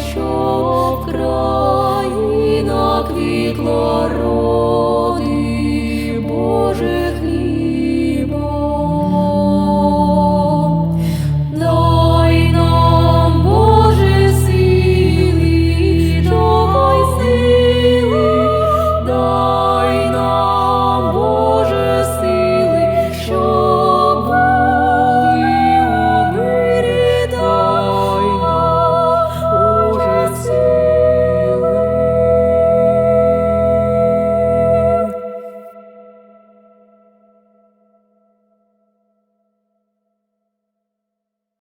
щоб країна квітло